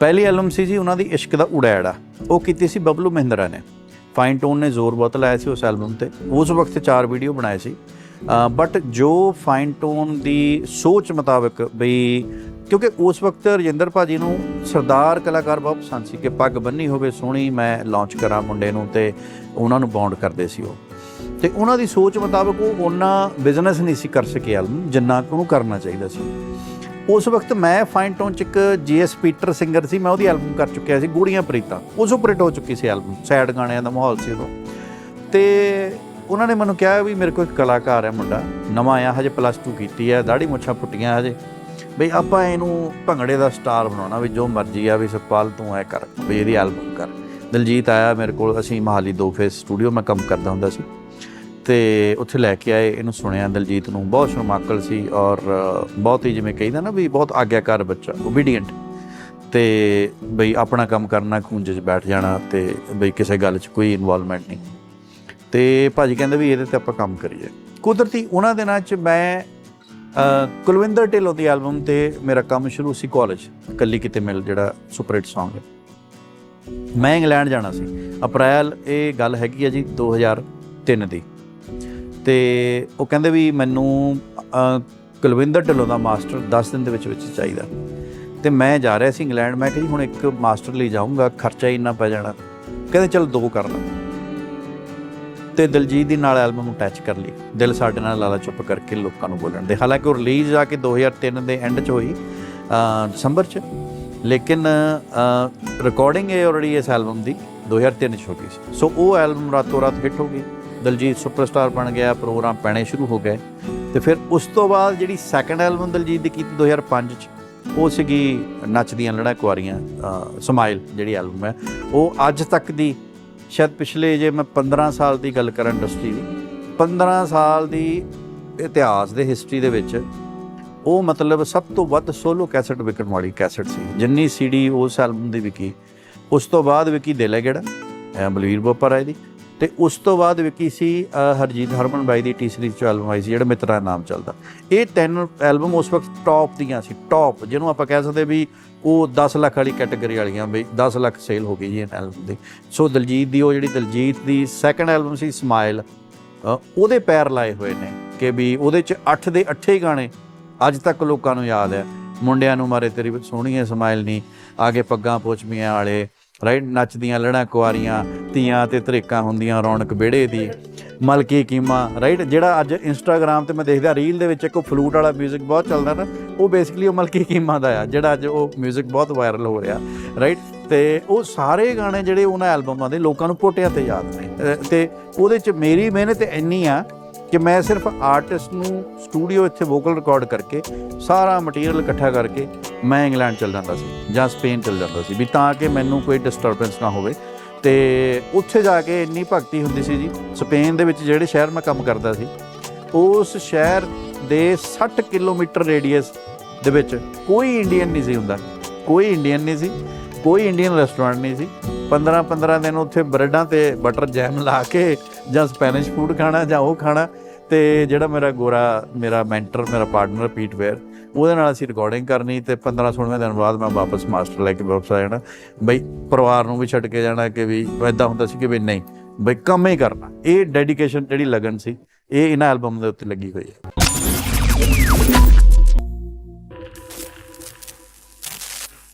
ਪਹਿਲੀ ਐਲਬਮ ਸੀ ਜੀ, ਉਹਨਾਂ ਦੀ ਇਸ਼ਕ ਦਾ ਉੜੈੜਾ ਉਹ ਕੀਤੀ ਸੀ ਬਬਲੂ ਮਹਿੰਦਰਾ ਨੇ। ਫਾਈਨ ਟੋਨ ਨੇ ਜ਼ੋਰ ਬਹੁਤ ਲਾਇਆ ਸੀ ਉਸ ਐਲਬਮ ਤੇ। ਉਸ ਵਕਤ ਚਾਰ ਵੀਡੀਓ ਬਣਾਏ ਸੀ। ਬਟ ਜੋ ਫਾਈਨ ਟੋਨ ਦੀ ਸੋਚ ਮੁਤਾਬਕ ਬਈ, ਕਿਉਂਕਿ ਉਸ ਵਕਤ ਰਜਿੰਦਰ ਭਾਜੀ ਨੂੰ ਸਰਦਾਰ ਕਲਾਕਾਰ ਬਹੁਤ ਪਸੰਦ ਸੀ ਕਿ ਪੱਗ ਬੰਨੀ ਹੋਵੇ, ਸੋਹਣੀ ਮੈਂ ਲਾਂਚ ਕਰਾਂ ਮੁੰਡੇ ਨੂੰ ਤੇ ਉਹਨਾਂ ਨੂੰ ਬੌਂਡ ਕਰਦੇ ਸੀ ਉਹ। ਤੇ ਉਹਨਾਂ ਦੀ ਸੋਚ ਮੁਤਾਬਕ ਉਹ ਉਹਨਾਂ ਬਿਜ਼ਨਸ ਨਹੀਂ ਸੀ ਕਰ ਸਕੇ ਐਲਬਮ, ਜਿੰਨਾ ਕੁ ਉਹਨੂੰ ਕਰਨਾ ਚਾਹੀਦਾ ਸੀ। ਉਸ ਵਕਤ ਮੈਂ ਫਾਈਨ ਟੋਨ ਚ ਇੱਕ ਜੀਐਸ ਪੀਟਰ ਸਿੰਗਰ ਸੀ, ਮੈਂ ਉਹਦੀ ਐਲਬਮ ਕਰ ਚੁੱਕਿਆ ਸੀ, ਗੂੜੀਆਂ ਪ੍ਰੀਤਾਂ। ਉਸ ਉੱਪਰ ਹਿੱਟ ਹੋ ਚੁੱਕੀ ਸੀ ਐਲਬਮ ਸੈਡ ਗਾਣਿਆਂ ਦਾ ਮਾਹੌਲ ਸੀ ਉਦੋਂ। ਤੇ ਉਹਨਾਂ ਨੇ ਮੈਨੂੰ ਕਿਹਾ ਵੀ ਮੇਰੇ ਕੋਲ ਇੱਕ ਕਲਾਕਾਰ ਹੈ ਮੁੰਡਾ, ਨਵਾਂ ਆਇਆ, ਹਜੇ ਪਲੱਸ 2 ਕੀਤੀ ਹੈ ਦਾੜੀ ਮੁੱਛਾਂ ਪੁੱਟੀਆਂ ਹਜੇ। ਬਈ ਆਪਾਂ ਇਹਨੂੰ ਭੰਗੜੇ ਦਾ ਸਟਾਰ ਬਣਾਉਣਾ, ਵੀ ਜੋ ਮਰਜ਼ੀ ਆ, ਵੀ ਸਤਪਾਲ ਤੂੰ ਐ ਕਰ ਵੀ ਇਹਦੀ ਐਲਬਮ ਕਰ। ਦਲਜੀਤ ਆਇਆ ਮੇਰੇ ਕੋਲ, ਅਸੀਂ ਮਹਾਲੀ ਦੋ ਫੇਸ ਸਟੂਡੀਓ ਮੈਂ ਕੰਮ ਕਰਦਾ ਹੁੰਦਾ ਸੀ। ਤੇ ਉੱਥੇ ਲੈ ਕੇ ਆਏ। ਇਹਨੂੰ ਸੁਣਿਆ ਦਲਜੀਤ ਨੂੰ। ਬਹੁਤ ਸ਼ਰਮਾਕਲ ਸੀ ਔਰ ਬਹੁਤ ਹੀ ਜਿਵੇਂ ਕਹਿੰਦਾ ਨਾ ਵੀ ਬਹੁਤ ਆਗਿਆਕਾਰ ਬੱਚਾ ਓਬੀਡੀਐਂਟ ਤੇ ਬਈ ਆਪਣਾ ਕੰਮ ਕਰਨਾ, ਖੂੰਜੇ 'ਚ ਬੈਠ ਜਾਣਾ ਤੇ ਬਈ ਕਿਸੇ ਗੱਲ 'ਚ ਕੋਈ ਇਨਵੋਲਵਮੈਂਟ ਨਹੀਂ। ਤੇ ਭਾਜੀ ਕਹਿੰਦੇ ਵੀ ਇਹਦੇ ਤੇ ਆਪਾਂ ਕੰਮ ਕਰੀਏ। ਕੁਦਰਤੀ ਉਹਨਾਂ ਦਿਨਾਂ 'ਚ ਮੈਂ ਕੁਲਵਿੰਦਰ ਢਿੱਲੋਂ ਦੀ ਐਲਬਮ ਤੇ ਮੇਰਾ ਕੰਮ ਸ਼ੁਰੂ ਸੀ ਕਾਲਜ ਕੱਲੀ ਕਿਤੇ ਮਿਲ ਜਿਹੜਾ ਸੁਪਰ ਹਿੱਟ Song ਹੈ। ਮੈਂ ਇੰਗਲੈਂਡ ਜਾਣਾ ਸੀ। ਅਪ੍ਰੈਲ, ਇਹ ਗੱਲ ਹੈਗੀ ਹੈ ਜੀ 2003 ਦੀ। ਤੇ ਉਹ ਕਹਿੰਦੇ ਵੀ ਮੈਨੂੰ ਕੁਲਵਿੰਦਰ ਢਿੱਲੋਂ ਦਾ ਮਾਸਟਰ 10 ਦਿਨ ਦੇ ਵਿੱਚ ਵਿੱਚ ਚਾਹੀਦਾ। ਤੇ ਮੈਂ ਜਾ ਰਿਹਾ ਸੀ ਇੰਗਲੈਂਡ, ਮੈਂ ਕਿਹਾ ਜੀ ਹੁਣ ਇੱਕ ਮਾਸਟਰ ਲਈ ਜਾਊਂਗਾ, ਖਰਚਾ ਹੀ ਇੰਨਾ ਪੈ ਜਾਣਾ। ਕਹਿੰਦੇ ਚਲ ਦੋ ਕਰ ਲਾ। ਤੇ ਦਿਲਜੀਤ ਦੀ ਨਾਲ ਐਲਬਮ ਅਟੈਚ ਕਰ ਲਈ। ਦਿਲ ਸਾਡੇ ਨਾਲ ਲਾਲਾ ਚੁੱਪ ਕਰਕੇ ਲੋਕਾਂ ਨੂੰ ਬੋਲਣ ਦੇ। ਹਾਲਾਂਕਿ ਉਹ ਰਿਲੀਜ਼ ਆ ਕੇ 2003 ਦੇ ਐਂਡ 'ਚ ਹੋਈ ਦਸੰਬਰ 'ਚ। ਲੇਕਿਨ ਰਿਕਾਰਡਿੰਗ ਹੈ ਆਲਰੇਡੀ ਇਸ ਐਲਬਮ ਦੀ 2003 'ਚ ਹੋ ਗਈ ਸੀ। ਸੋ ਉਹ ਐਲਬਮ ਰਾਤੋਂ ਰਾਤ ਹਿੱਟ ਹੋ ਗਈ। ਦਲਜੀਤ ਸੁਪਰਸਟਾਰ ਬਣ ਗਿਆ ਪ੍ਰੋਗਰਾਮ ਪੈਣੇ ਸ਼ੁਰੂ ਹੋ ਗਏ। ਤੇ ਫਿਰ ਉਸ ਤੋਂ ਬਾਅਦ ਜਿਹੜੀ ਸੈਕੰਡ ਐਲਬਮ ਦਲਜੀਤ ਦੀ ਕੀਤੀ 2005 'ਚ ਉਹ ਸੀਗੀ ਨੱਚਦੀਆਂ ਲੜਾ ਕੁਆਰੀਆਂ ਅ, ਸਮਾਈਲ ਜਿਹੜੀ ਐਲਬਮ ਹੈ। ਉਹ ਅੱਜ ਤੱਕ ਦੀ ਸ਼ਾਇਦ ਪਿਛਲੇ ਜੇ ਮੈਂ 15 ਸਾਲ ਦੀ ਗੱਲ ਕਰਾਂ ਇੰਡਸਟਰੀ ਦੀ 15 ਸਾਲ ਦੀ ਇਤਿਹਾਸ ਦੇ ਹਿਸਟਰੀ ਦੇ ਵਿੱਚ ਉਹ ਮਤਲਬ ਸਭ ਤੋਂ ਵੱਧ ਸੋਲੋ ਕੈਸਟ ਵਿਕਣ ਵਾਲੀ ਕੈਸਟ ਸੀ। ਜਿੰਨੀ ਸੀਡੀ ਉਸ ਐਲਬਮ ਦੀ ਵਿਕੀ ਉਸ ਤੋਂ ਬਾਅਦ ਵਿਕੀ ਦਿਲ ਹੈ ਬਲਵੀਰ ਬੋਪਰ ਰਾਏ ਦੀ। ਤੇ ਉਸ ਤੋਂ ਬਾਅਦ ਵਿਕੀ ਸੀ ਹਰਜੀਤ ਹਰਮਨ ਬਾਈ ਦੀ ਟੀ ਸੀਰੀਜ਼ ਚ ਐਲਬਮ ਆਈ ਸੀ, ਜਿਹੜਾ ਮਿੱਤਰਾ ਨਾਮ ਚੱਲਦਾ। ਇਹ ਤਿੰਨ ਐਲਬਮ ਉਸ ਵਕਤ ਟੌਪ ਦੀਆਂ ਸੀ ਟੌਪ ਜਿਹਨੂੰ ਆਪਾਂ ਕਹਿ ਸਕਦੇ ਵੀ ਉਹ 10 ਲੱਖ ਵਾਲੀ ਕੈਟਾਗਰੀ ਵਾਲੀਆਂ ਵੀ 10 ਲੱਖ ਸੇਲ ਹੋ ਗਈ ਜੀ ਇਹ ਐਲਬਮ ਦੀ। ਸੋ ਦਲਜੀਤ ਦੀ, ਉਹ ਜਿਹੜੀ ਦਲਜੀਤ ਦੀ ਸੈਕੰਡ ਐਲਬਮ ਸੀ ਸਮਾਈਲ ਉਹਦੇ ਪੈਰ ਲਾਏ ਹੋਏ ਨੇ ਕਿ ਵੀ ਉਹਦੇ ਚ 8 ਦੇ 8 ਹੀ ਗਾਣੇ ਅੱਜ ਤੱਕ ਲੋਕਾਂ ਨੂੰ ਯਾਦ ਹੈ। ਮੁੰਡਿਆਂ ਨੂੰ ਮਾਰੇ ਤੇਰੀ ਸੋਹਣੀ ਹੈ ਸਮਾਈਲ ਨਹੀਂ ਆਗੇ ਪੱਗਾਂ ਪੋਚਮੀਆਂ ਵਾਲੇ ਰਾਈਟ ਨੱਚਦੀਆਂ ਲੜਾਂ ਕੁਆਰੀਆਂ ਧੀਆਂ ਤੇ ਧਰੇਕਾਂ ਹੁੰਦੀਆਂ ਰੌਣਕ ਵਿਹੜੇ ਦੀ ਮਲਕੀ ਕੀਮਾ ਰਾਈਟ ਜਿਹੜਾ ਅੱਜ ਇੰਸਟਾਗ੍ਰam ਤੇ ਮੈਂ ਦੇਖਦਾ ਰੀਲ ਦੇ ਵਿੱਚ ਇੱਕ ਫਲੂਟ ਵਾਲਾ 뮤직 ਬਹੁਤ ਚੱਲਦਾ ਨਾ ਉਹ ਬੇਸਿਕਲੀ ਉਹ ਮਲਕੀ ਕੀਮਾ ਦਾ ਆ ਜਿਹੜਾ ਅੱਜ ਉਹ 뮤직 ਬਹੁਤ ਵਾਇਰਲ ਹੋ ਰਿਹਾ ਰਾਈਟ ਤੇ ਉਹ ਸਾਰੇ ਗਾਣੇ ਜਿਹੜੇ ਉਹਨਾਂ ਐਲਬਮਾਂ ਦੇ ਲੋਕਾਂ ਨੂੰ ਪੋਟਿਆਂ ਤੇ ਯਾਦ ਨੇ ਅਹ ਤੇ ਉਹਦੇ ਚ ਮੇਰੀ ਮਿਹਨਤ ਇੰਨੀ ਆ ਕਿ ਮੈਂ ਸਿਰਫ ਆਰਟਿਸਟ ਨੂੰ ਸਟੂਡੀਓ ਇੱਥੇ ਵੋਕਲ ਰਿਕਾਰਡ ਕਰਕੇ, ਸਾਰਾ ਮਟੀਰੀਅਲ ਇਕੱਠਾ ਕਰਕੇ ਮੈਂ ਇੰਗਲੈਂਡ ਚਲ ਜਾਂਦਾ ਸੀ ਜਾਂ ਸਪੇਨ ਚਲ ਜਾਂਦਾ ਸੀ ਵੀ ਤਾਂ ਕਿ ਮੈਨੂੰ ਕੋਈ ਡਿਸਟਰਬੈਂਸ ਨਾ ਹੋਵੇ। ਤੇ ਉੱਥੇ ਜਾ ਕੇ ਇੰਨੀ ਭਗਤੀ ਹੁੰਦੀ ਸੀ ਜੀ, ਸਪੇਨ ਦੇ ਵਿੱਚ ਜਿਹੜੇ ਸ਼ਹਿਰ ਮੈਂ ਕੰਮ ਕਰਦਾ ਸੀ, ਉਸ ਸ਼ਹਿਰ ਦੇ 60 ਕਿਲੋਮੀਟਰ ਰੇਡੀਅਸ ਦੇ ਵਿੱਚ ਕੋਈ ਇੰਡੀਅਨ ਨਹੀਂ ਸੀ ਹੁੰਦਾ। ਕੋਈ ਇੰਡੀਅਨ ਨਹੀਂ ਸੀ, ਕੋਈ ਇੰਡੀਅਨ ਰੈਸਟੋਰੈਂਟ ਨਹੀਂ ਸੀ। 15 15 ਦਿਨ ਉੱਥੇ ਬ੍ਰੈਡਾਂ ਤੇ ਬਟਰ ਜੈਮ ਲਾ ਕੇ ਜਾਂ ਸਪੈਨਿਸ਼ ਫੂਡ ਖਾਣਾ ਜਾਂ ਉਹ ਖਾਣਾ, ਤੇ ਜਿਹੜਾ ਮੇਰਾ ਗੋਰਾ, ਮੇਰਾ ਮੈਂਟਰ ਮੇਰਾ ਪਾਰਟਨਰ ਪੀਟ ਵੇਅਰ ਉਹਦੇ ਨਾਲ ਅਸੀਂ ਰਿਕਾਰਡਿੰਗ ਕਰਨੀ ਤੇ 15 16ਵੇਂ ਦਿਨ ਬਾਅਦ ਮੈਂ ਵਾਪਸ ਮਾਸਟਰ ਲੈ ਕੇ ਵਾਪਸ ਆ ਜਾਣਾ। ਬਈ ਪਰਿਵਾਰ ਨੂੰ ਵੀ ਛੱਡ ਕੇ ਜਾਣਾ ਕਿ ਵੀ ਐਦਾਂ ਹੁੰਦਾ ਸੀ ਕਿ ਵੀ ਨਹੀਂ, ਬਈ ਕੰਮ ਹੀ ਕਰਨਾ। ਇਹ ਡੈਡੀਕੇਸ਼ਨ ਜਿਹੜੀ ਲਗਨ ਸੀ, ਇਹ ਇਹਨਾਂ ਐਲਬਮ ਦੇ ਉੱਤੇ ਲੱਗੀ ਹੋਈ ਹੈ।